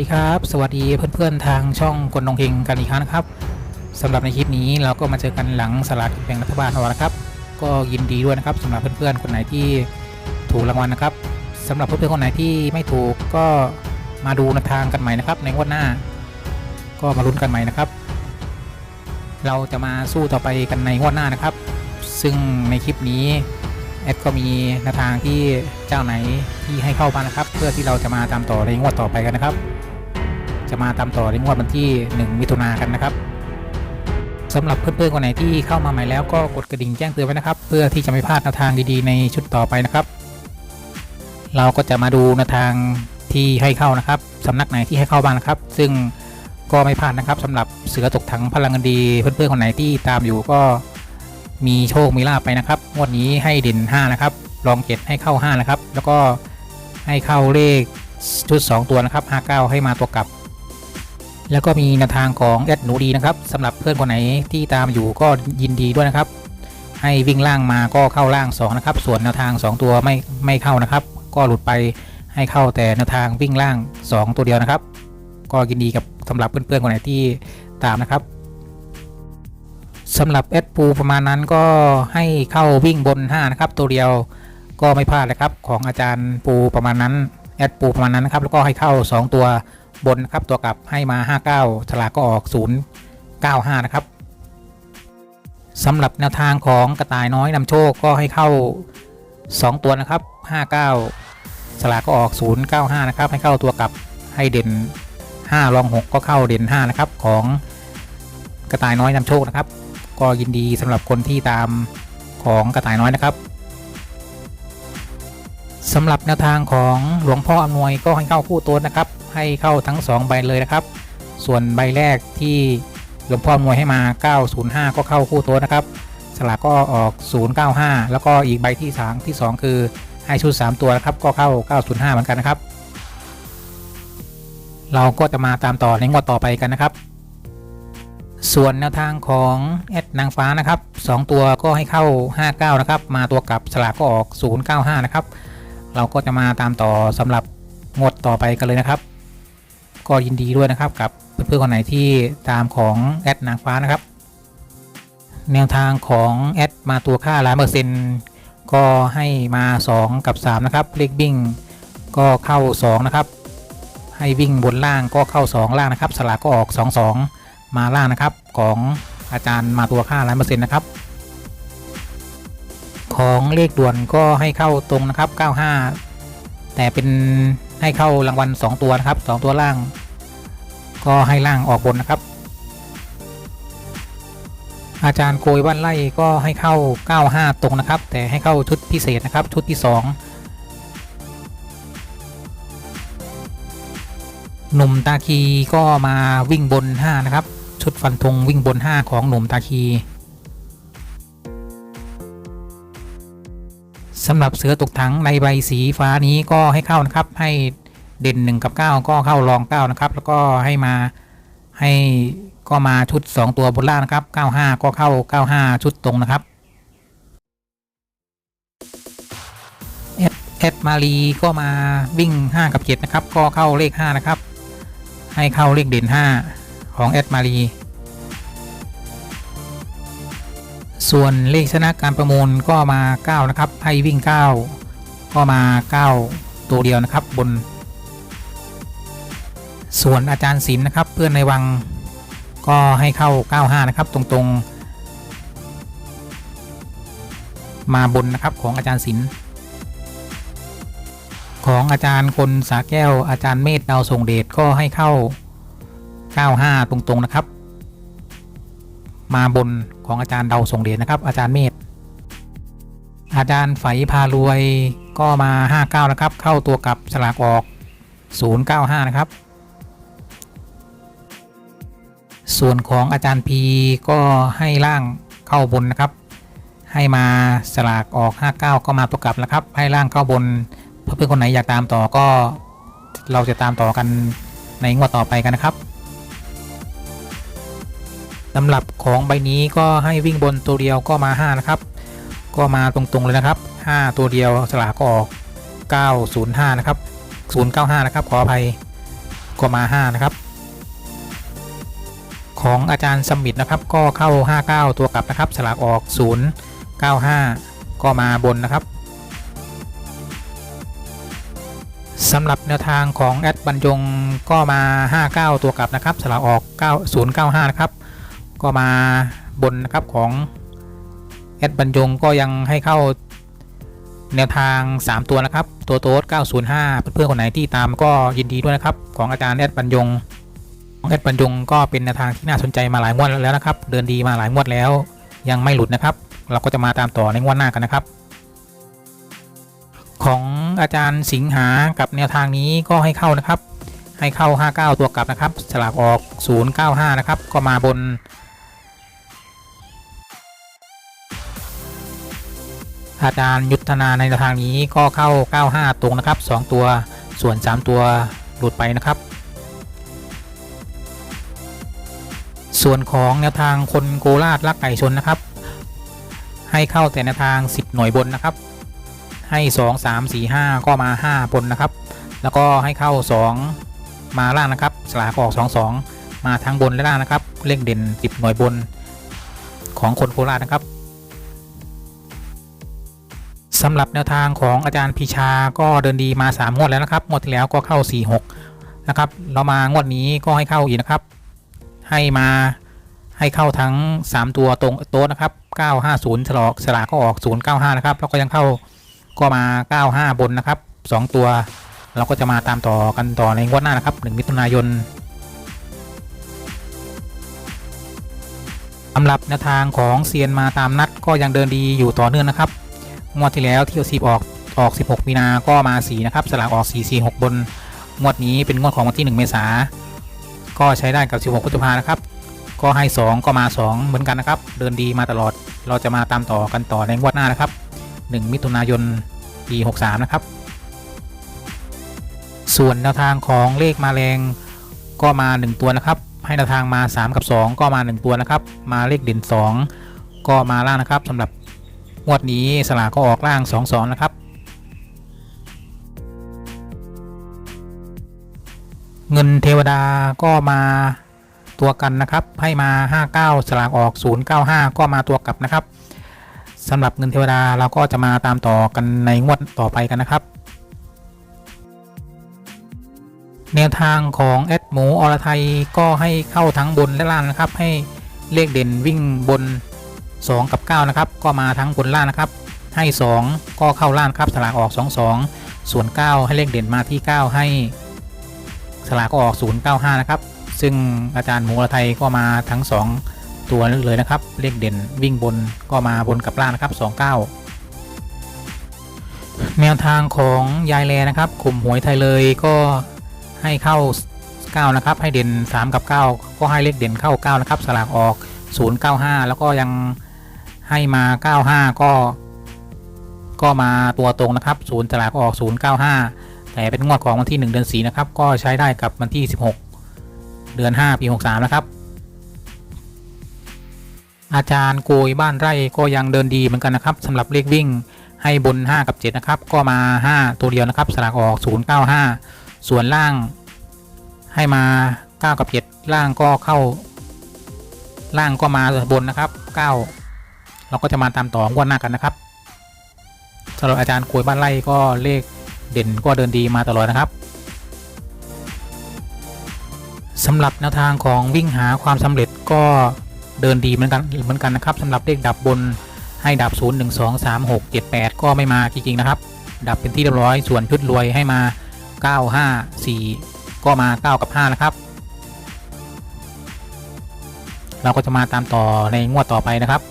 ดีครับ สวัสดีเพื่อนๆทางช่องกลนงเฮงกันอีกครั้งนะครับสำหรับในคลิปนี้เราก็มาเจอกันหลังสลากกินแบ่งรัฐบาลของเรานะครับ ก็ยินดีด้วยนะครับสำหรับเพื่อนๆคนไหนที่ถูกรางวัลนะครับสำหรับเพื่อนๆคนไหนที่ไม่ถูกก็มาดูแนวทางกันใหม่นะครับ ในงวดหน้า ก็มาลุ้นกันใหม่นะครับ เราจะมาสู้ต่อไปกันในงวดหน้านะครับ ซึ่งในคลิปนี้แอดก็มีแนวทางที่เจ้าไหนที่ให้เข้ามานะครับ เพื่อที่เราจะมาตามต่อในงวดต่อไปกันนะครับ จะมาตามต่อในงวดวันที่ 1 มิถุนายนกันนะครับสำหรับเพื่อนๆคนไหนที่เข้ามาใหม่แล้วก็กดกระดิ่งแจ้งเตือนไว้นะครับ เพื่อที่จะไม่พลาดแนวทางดีๆ ในชุดต่อไปนะครับ เราก็จะมาดูแนวทางที่ให้เข้านะครับสำนักไหนที่ให้เข้าบ้างนะครับ ซึ่งก็ไม่พลาดนะครับสำหรับเสือตกถังพลังงานดีเพื่อนๆคนไหนที่ตามอยู่ก็มีโชคมีลาบไปนะครับงวดนี้ให้เด่น 5 นะครับรองเจ็ดให้เข้า 5 นะครับ แล้วก็ให้เข้าเลขชุด 2 ตัวนะครับ 59 ให้มาตัวกลับ แล้วก็มีแนวทางของแอดหนูดีนะครับสำหรับเพื่อนคนไหนที่ตามอยู่ก็ยินดีด้วยนะครับ ให้วิ่งล่างมาก็เข้าล่าง 2 นะครับ ส่วนแนวทาง 2 ตัวไม่ไม่เข้านะครับ ก็หลุดไปให้เข้าแต่แนวทางวิ่งล่าง 2 ตัวเดียวนะครับ ก็ยินดีกับสำหรับเพื่อนๆคนไหนที่ตามนะครับสำหรับแอดปูประมาณนั้นก็ให้เข้าวิ่งบน 5 นะครับ ตัวเดียวก็ไม่พลาดเลยครับของอาจารย์ปูประมาณนั้นแอดปูประมาณนั้นนะครับแล้วก็ให้เข้า 2 ตัว บนนะครับตัวกลับให้มา 59ฉลากก็ออก 095 นะครับสำหรับแนวทางของกระต่ายน้อยนำโชคก็ให้เข้า 2 ตัวนะครับ 59 สลากก็ออก 095 นะครับ ให้เข้าตัวกลับให้เด่น 5 รอง 6 ก็เข้าเด่น 5 นะครับ ของกระต่ายน้อยนำโชคนะครับ ก็ยินดีสำหรับคนที่ตามของกระต่ายน้อยนะครับสำหรับแนวทางของหลวงพ่ออำนวยก็ให้เข้าคู่ตัวนะครับ ให้เข้าทั้ง 2 ใบเลยนะครับ ส่วนใบแรกที่หลวงพ่ออำนวยให้มา 905 ก็เข้าคู่ตัวนะครับ สลากก็ออก 095 แล้วก็อีกใบที่3ที่ 2 คือให้ชุด 3 ตัวนะครับ ก็เข้า 905 เหมือนกันนะครับ เราก็จะมาตามต่อในงวดต่อไปกันนะครับ ส่วนแนวทางของแอดนางฟ้านะครับ 2 ตัวก็ให้เข้า 59 นะครับ มาตัวกลับสลากก็ออก 095 นะครับ เราก็จะมาตามต่อสำหรับงวดต่อไปกันเลยนะครับ ก็ยินดีด้วยนะครับ กับเพื่อนๆคนไหนที่ตามของแอดนางฟ้านะครับ แนวทางของแอดมาตัวค่าล้านเปอร์เซ็นต์ก็ให้มา 2 กับ 3 นะครับเลขบิ้งก็เข้า 2 นะครับ ให้วิ่งบนล่างก็เข้า 2 ล่างนะครับ สลากก็ออก 2 2 มาล่างนะครับของอาจารย์มาตัวค่าล้านเปอร์เซ็นต์นะครับ ของเลขด่วนก็ให้เข้าตรงนะครับ 95 แต่เป็น ให้เข้ารางวัล 2 ตัวนะครับ 2 ตัวล่าง ก็ให้ล่างออกบนนะครับ อาจารย์โกยบ้านไล่ก็ให้เข้า 95 ตรงนะครับ แต่ให้เข้าชุดพิเศษนะครับ ชุดที่ 2 หนุ่มตาคีก็มาวิ่งบน 5 นะครับ ชุดฟันธงวิ่งบน 5 ของหนุ่มตาคี สำหรับเสือตกถังในใบสีฟ้านี้ก็ให้เข้านะครับ ให้เด่น 1 กับ 9 ก็เข้ารอง 9 นะครับ แล้วก็ให้มาให้ก็มาชุด 2 ตัวบนล่างนะครับ 95 ก็เข้า 95 ชุดตรงนะครับแอดแอดมารีก็มาวิ่ง 5 กับ 7 นะครับ ก็เข้าเลข 5 นะครับ ให้เข้าเลขเด่น 5 ของแอดมารี ส่วนเลขชนะการประมูลก็มา 9 นะครับให้วิ่ง 9 ก็มา 9 ตัวเดียวนะครับบน ส่วนอาจารย์ศิลป์นะครับ เพื่อนในวังก็ให้เข้า 95 นะครับ ตรงๆ มาบนนะครับของอาจารย์ศิลป์ของอาจารย์คนสาแก้วอาจารย์เมธดาวทรงเดชก็ให้เข้า 95 ตรงๆนะครับ มาบนของอาจารย์เดาทรงเดชนะครับ อาจารย์เมธอาจารย์ไฝพารวยก็มา 59 นะครับ เข้าตัวกลับสลากออก 095 นะครับ ส่วนของอาจารย์พีก็ให้ล่างเข้าบนนะครับ ให้มาสลากออก 59 ก็มาตัวกลับนะครับ ให้ล่างเข้าบนเพื่อนๆคนไหนอยากตามต่อก็เราจะตามต่อกันในงวดต่อไปกันนะครับ สำหรับของใบนี้ก็ให้วิ่งบนตัวเดียวก็มา 5 นะครับ ก็มาตรงๆเลยนะครับ 5 ตัวเดียวสลากก็ออก 905 นะครับ 095 นะครับ ขออภัยก็มา 5 นะครับ ของอาจารย์สมิธนะครับ ก็เข้า 59 ตัวกลับนะครับ สลากออก 095 ก็มาบนนะครับสำหรับแนวทางของแอดบรรยงก็มา 59 ตัวกลับนะครับ สลากออก 9095 นะครับ ก็มาบนนะครับของแอดบรรยงก็ยังให้เข้าแนวทาง 3 ตัวนะครับ ตัวโต๊ด905 เพื่อนๆคนไหนที่ตามก็ยินดีด้วยนะครับ ของอาจารย์แอดบรรยงของแอดบรรยงก็เป็นแนวทางที่น่าสนใจมาหลายงวดแล้วนะครับ เดินดีมาหลายงวดแล้ว ยังไม่หลุดนะครับ เราก็จะมาตามต่อในงวดหน้ากันนะครับ ของอาจารย์สิงหากับแนวทางนี้ก็ให้เข้านะครับ ให้เข้า 59 ตัวกลับนะครับ สลากออก 095 นะครับ ก็มาบน อาจารย์ยุทธนาในแนวทางนี้ก็เข้า 95 ตรงนะครับ 2 ตัวส่วน 3 ตัวหลุดไปนะครับ ส่วนของแนวทางคนโกราชลักไก่ชนนะครับ ให้เข้าแต่แนวทาง 10 หน่วยบนนะครับ ให้ 2 3 4 5 ก็มา 5 บนนะครับ แล้วก็ให้เข้า 2 มาล่างนะครับ สลากออก 2 2 มาทั้งบนและล่างนะครับ เลขเด่น 10 หน่วยบนของคนโคราชนะครับ สำหรับแนวทางของอาจารย์พิชาก็เดินดีมา 3 งวดแล้วนะครับ งวดที่แล้วก็เข้า 4 6 นะครับ เรามางวดนี้ก็ให้เข้าอีกนะครับ ให้มาให้เข้าทั้ง 3 ตัวตรงโต๊ะนะครับ 950 ฉลอกสลากก็ออก 095 นะครับ แล้วก็ยังเข้าก็มา 95 บนนะครับ 2 ตัว เราก็จะมาตามต่อกันต่อในงวดหน้านะครับ 1 มิถุนายนสำหรับแนวทางของเซียนมาตามนัดก็ยังเดินดีอยู่ต่อเนื่องนะครับ งวดที่แล้วที่ยวซีออกออก 16 มีนา ก็มา 4 นะครับ สลากออก 4 4 6 บน งวดนี้เป็นงวดของวันที่ 1 เมษา ก็ใช้ได้กับ 16พฤษภานะครับ ก็ให้ 2 ก็มา 2 เหมือนกันนะครับ เดินดีมาตลอด เราจะมาตามต่อกันต่อในงวดหน้านะครับ 1 มิถุนายน ปี 63 นะครับ ส่วนแนวทางของเลขมาแรงก็มา 1 ตัวนะครับ ให้แนวทางมา 3 กับ 2 ก็มา 1 ตัวนะครับ มาเลขเด่น 2 ก็มาล่างนะครับสำหรับ งวดนี้สลากก็ออกล่าง2 2นะครับ เงินเทวดาก็มาตัวกันนะครับ ให้มา 59 สลากออก 095 ก็มาตัวกลับนะครับสำหรับเงินเทวดาเราก็จะมาตามต่อกันในงวดต่อไปกันนะครับ แนวทางของแอดหมูอรไทยก็ให้เข้าทั้งบนและล่างนะครับ ให้เลขเด่นวิ่งบน 2 กับ 9 นะครับ ก็มาทั้งบนล่างนะครับ ให้ 2 ก็เข้าล่างครับสลากออก 2 2 ส่วน 9 ให้เลขเด่นมาที่ 9 ให้สลากก็ออก 095 นะครับ ซึ่งอาจารย์หมูอรไทยก็มาทั้ง 2 ตัวเลยนะครับ เลขเด่นวิ่งบนก็มาบนกับล่างนะครับ 29แนวทางของยายแลนะครับกลุ่มหวยไทยเลยก็ให้เข้า 9 นะครับ ให้เด่น 3 กับ 9 ก็ให้เลขเด่นเข้า 9 นะครับ สลากออก 095 แล้วก็ยัง ให้มา 95 ก็ ก็มาตัวตรงนะครับ0สลากออก 095 แต่เป็นงวดของวันที่ 1 เดือน4นะครับ ก็ใช้ได้กับวันที่ 16 เดือน 5 ปี 63 นะครับ อาจารย์โกยบ้านไร่ก็ยังเดินดีเหมือนกันนะครับสำหรับเลขวิ่งให้บน 5 กับ 7 นะครับ ก็มา 5 ตัวเดียวนะครับสลากออก 095 ส่วนล่างให้มา 9 กับ 7 ล่างก็เข้า ล่างก็มาบนนะครับ 9 เราก็จะมาตามต่องวดหน้ากันนะครับสำหรับอาจารย์โกยบ้านไร่ก็เลขเด่นก็เดินดีมาตลอดนะครับสำหรับแนวทางของวิ่งหาความสำเร็จก็เดินดีเหมือนกันเหมือนกันนะครับสำหรับเลขดับบนให้ดับ 0 1 2 3 6 7 8 ก็ไม่มาจริงๆนะครับ ดับเป็นที่เรียบร้อยส่วนชุดรวยให้มา 9 5 4 ก็มา 9 กับ 5 นะครับ เราก็จะมาตามต่อในงวดต่อไปนะครับ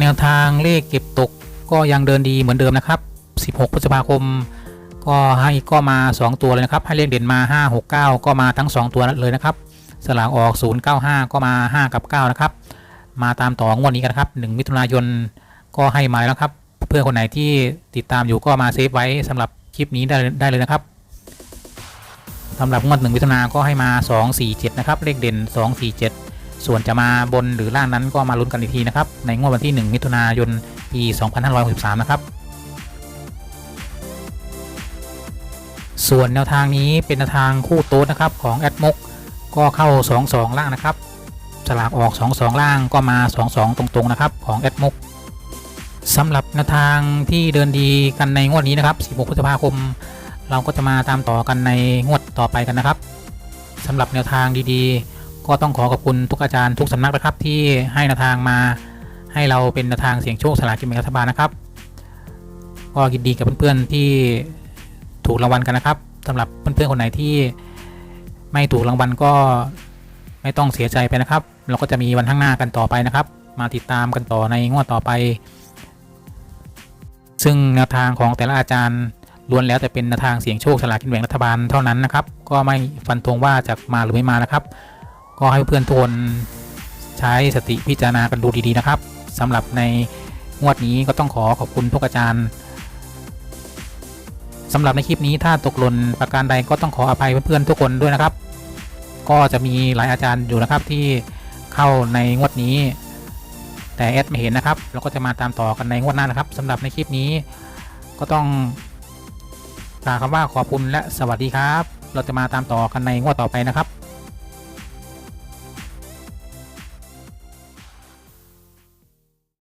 แนวทางเลขเก็บตกก็ยังเดินดีเหมือนเดิมนะครับ 16 พฤษภาคม ก็ให้ก็มา 2 ตัวเลยนะครับ ให้เลขเด่นมา 5 6 9 ก็มาทั้ง 2 ตัวเลยนะครับ สลากออก 095 ก็มา 5 กับ 9 นะครับ มาตามต่องวดนี้กันนะครับ 1 มิถุนายนก็ให้มาแล้วครับ เพื่อนคนไหนที่ติดตามอยู่ก็มาเซฟไว้สำหรับคลิปนี้ได้ได้เลยนะครับสำหรับงวด1มิถุนาก็ให้มา 2 4 7 นะครับ เลขเด่น 2 4 7 ส่วนจะมาบนหรือล่างนั้นก็มาลุ้นกันอีกทีนะครับ ในงวดวันที่ 1 มิถุนายนปี 2563 นะครับ ส่วนแนวทางนี้เป็นแนวทางคู่โต๊ดนะครับของแอดมกก็เข้า 2 2 ล่างนะครับ สลากออก 2 2 ล่างก็มา 2 2 ตรงๆ นะครับ ของแอดมกสำหรับแนวทางที่เดินดีกันในงวดนี้นะครับ 16 พฤษภาคม เราก็จะมาตามต่อกันในงวดต่อไปกันนะครับสำหรับแนวทางดีๆ ก็ต้องขอขอบคุณทุกอาจารย์ทุกสำนักนะครับที่ให้แนวทางมาให้เราเป็นแนวทางเสียงโชคสลากกินแบ่งรัฐบาลนะครับ ก็ยินดีกับเพื่อนๆที่ถูกรางวัลกันนะครับสำหรับเพื่อนๆคนไหนที่ไม่ถูกรางวัลก็ไม่ต้องเสียใจไปนะครับ เราก็จะมีวันข้างหน้ากันต่อไปนะครับ มาติดตามกันต่อในงวดต่อไป ซึ่งแนวทางของแต่ละอาจารย์ล้วนแล้วแต่เป็นแนวทางเสียงโชคสลากกินแบ่งรัฐบาลเท่านั้นนะครับ ก็ไม่ฟันธงว่าจะมาหรือไม่มานะครับ ก็ให้เพื่อนทุกคนใช้สติพิจารณากันดูดีๆนะครับสำหรับในงวดนี้ก็ต้องขอขอบคุณทุกอาจารย์สำหรับในคลิปนี้ถ้าตกหล่นประการใดก็ต้องขออภัยเพื่อนๆทุกคนด้วยนะครับ ก็จะมีหลายอาจารย์อยู่นะครับที่เข้าในงวดนี้ แต่แอดไม่เห็นนะครับ เราก็จะมาตามต่อกันในงวดหน้านะครับสำหรับในคลิปนี้ก็ต้องกล่าวคำว่าขอบคุณและสวัสดีครับ เราจะมาตามต่อกันในงวดต่อไปนะครับ